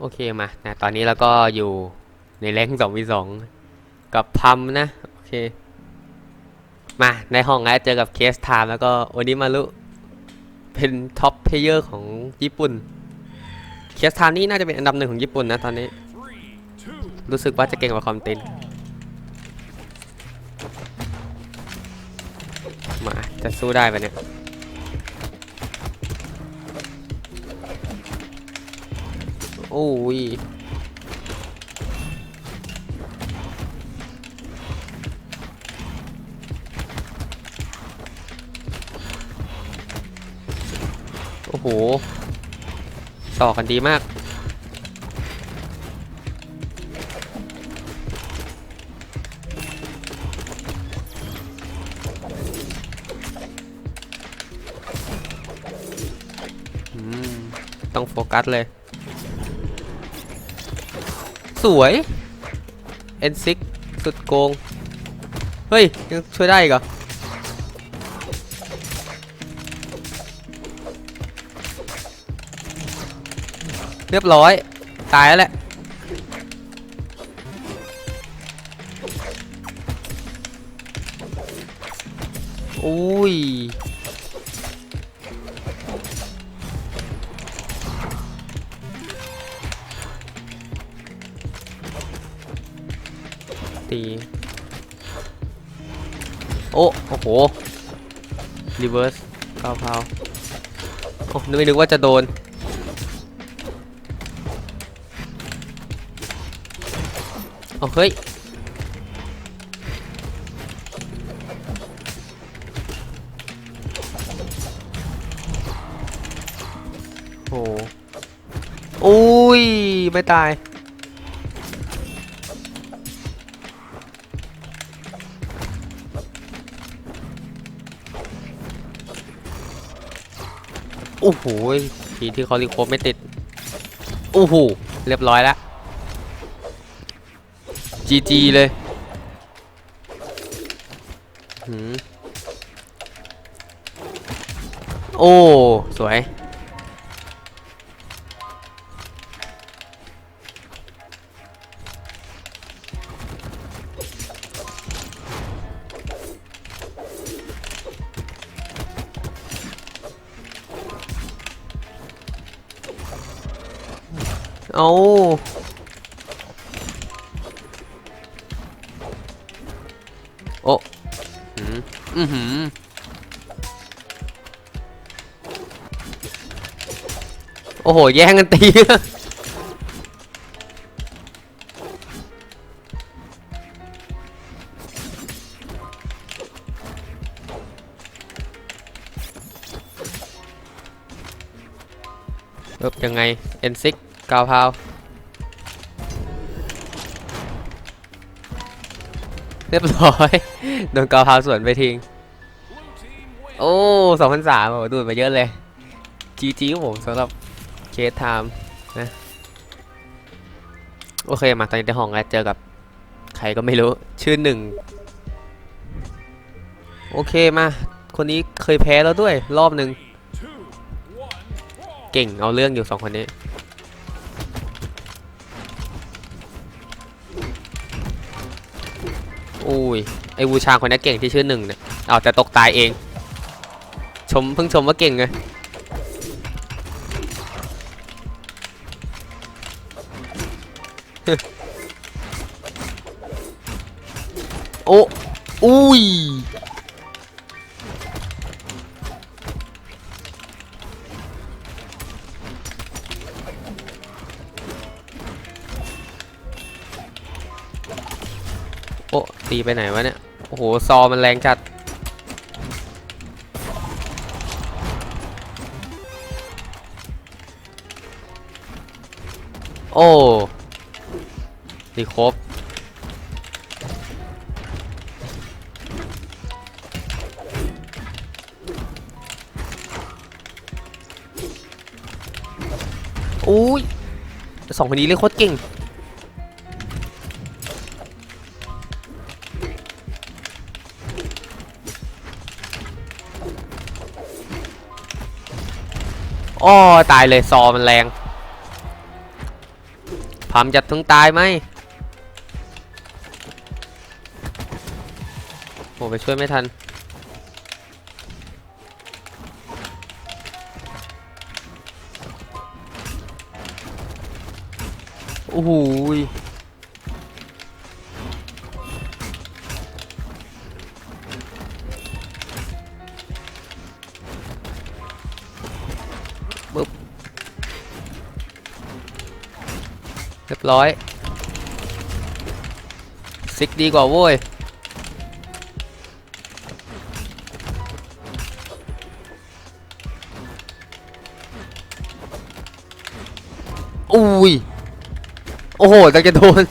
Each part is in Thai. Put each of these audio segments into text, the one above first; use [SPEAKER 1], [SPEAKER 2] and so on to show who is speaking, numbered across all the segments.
[SPEAKER 1] โอเคมานะตอนนี้เราก็อยู่ในแรงสองวีสองกับพัมนะ โอเค มาในห้องแล้วเจอกับเคสไทม์แล้วก็โอนิมารุเป็นท็อปเพลเยอร์ของญี่ปุ่น เคสไทม์นี่น่าจะเป็นอันดับหนึ่งของญี่ปุ่นนะตอนนี้ รู้สึกว่าจะเก่งกว่าคอมตินมาจะสู้ได้ปะเนี่ย อ้ยโอ้โหต่อกันดีมาก ต้องโฟกัสเลย สวย N6 สุดโกง เฮ้ย ยังช่วยได้อีกเหรอเรียบร้อย ตายแล้วแหละ อุ้ย ตี โอ้โอ้โหรีเวิร์สก้าวพาวโอ้ไม่นึกว่าจะโดน โอ้เฮ้ยโอ้อุ้ย ไม่ตาย อ้โหทีที่เขารีโคไม่ติดโอ้โหเรียบร้อยแล้วจีจีเลยหืโอ้ สวย เอาโอ้หืมอือหือโอ้โห แย่งกันตีเอ๊บยังไง N6 กาวพาวเรียบร้อย โดนกาวพาวสวนไปทิ้ง โอ้สองพันสามโอ้ดูดมาเยอะเลยจีจีผมสำหรับเคสไทม์นะ โอเคมาตอนนี้ในห้องแล้วเจอกับใครก็ไม่รู้ ชื่อหนึ่ง โอเคมา คนนี้เคยแพ้แล้วด้วยรอบหนึ่ง เก่งเอาเรื่องอยู่สองคนนี้ อุ้ยไอวูชางคนนี้เก่งที่ชื่อหนึ่งเนี่ยเอาแต่ตกตายเอง ชมเพิ่งชมว่าเก่งไงโอ้อุ้ย ตีไปไหนวะเนี่ย โอ้โห ซอมันแรงจัด โอ้ดีครบอุ้ยสองคนนี้เล่นโคตรเก่ง อ้อตายเลยซอมันแรงพามจะถึงตายไหมโอ้ไปช่วยไม่ทันโอ้โห ร้อยซิกดีกว่าโว้ยอุ้ย โอ้โหจะจะโดน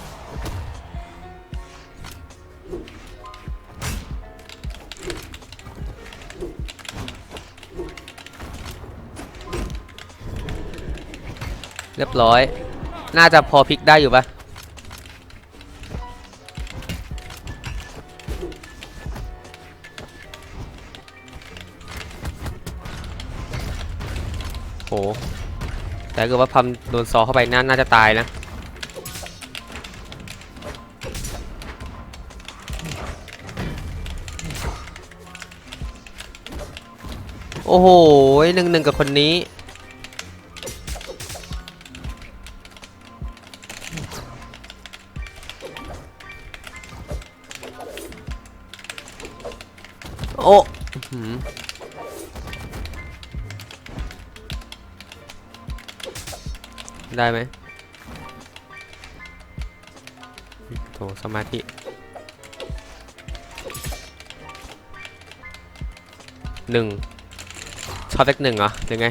[SPEAKER 1] เรียบร้อย น่าจะพอพลิกได้อยู่ปะโห แต่เกิดว่าพัมโดนซอเข้าไปน่าน่าจะตายนะโอ้โหหนึ่งหนึ่งกับคนนี้ โอ้ได้ไหมโถสมาธิหนึ่งช็อตเลขหนึ่งเหรอหรือไง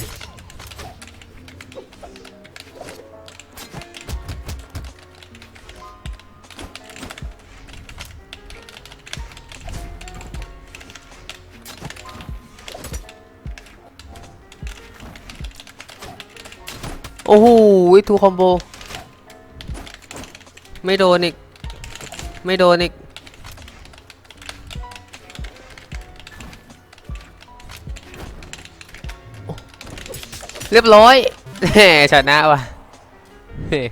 [SPEAKER 1] โอ้โหทูคอมโบ ไม่โดนอีก ไม่โดนอีก เรียบร้อยแหมชนะว่ะเฮ้ย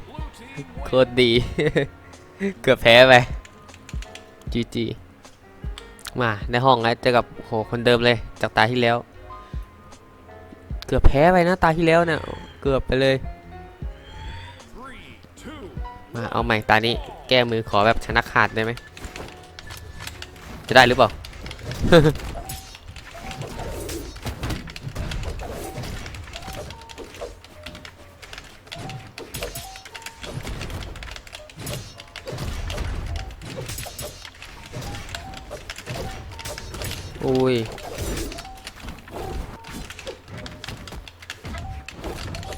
[SPEAKER 1] โคตรดี เกือบแพ้ไปจีจีมาในห้องแล้วเจอกับโหคนเดิมเลยจากตาที่แล้ว เกือบแพ้ไปนะตาที่แล้วเนี่ย เกือบไปเลย มาเอาใหม่ตานี้ แก้มือขอแบบชนะขาดได้ไหม จะได้หรือเปล่า อุ้ย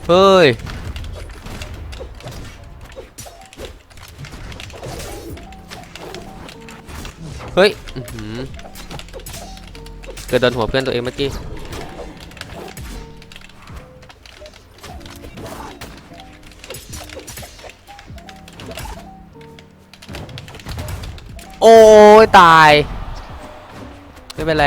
[SPEAKER 1] เฮ้ย เฮ้ยเกิดโดนหัวเพื่อนตัวเองเมื่อกี้ โอ้ยตาย ไม่เป็นไร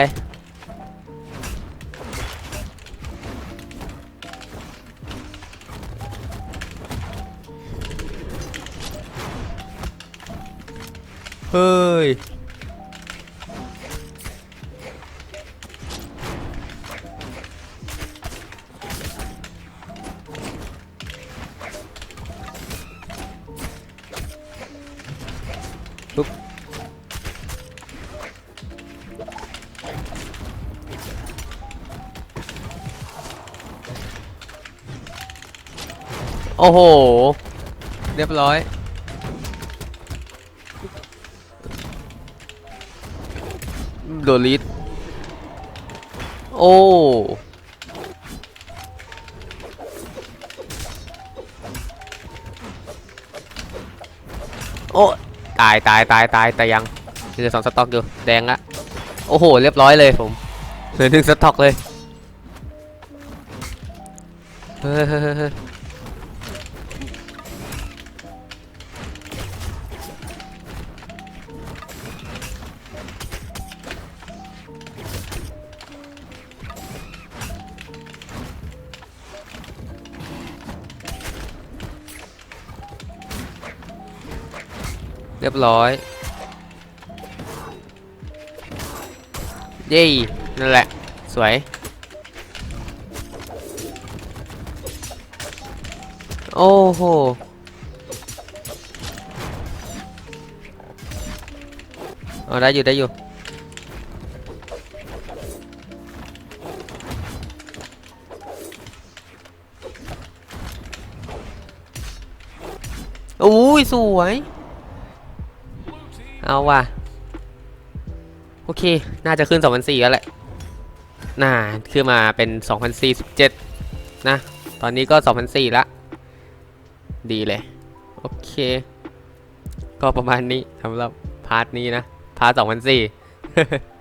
[SPEAKER 1] เฮ้ย ปุ๊บ โอ้โห เรียบร้อย โดนลิดโอ้โอ้ตายตายตายตายแต่ยังเหลือสองสต็อกอยู่แดงละโอ้โห เรียบร้อยเลยผมเหลือหนึ่งสต็อกเลยเฮ้ย รียบร้อย เย้นั่นแหละ สวย โอ้โหเอาได้อยู่ได้อยู่อุ้ยสวย เอาว่ะ โอเค น่าจะขึ้น 2004แล้วแหละ น่า ขึ้นมาเป็น 2047 นะ ตอนนี้ก็ 2004ละ ดีเลย โอเค ก็ประมาณนี้สำหรับพาร์ทนี้นะ พาร์ท2004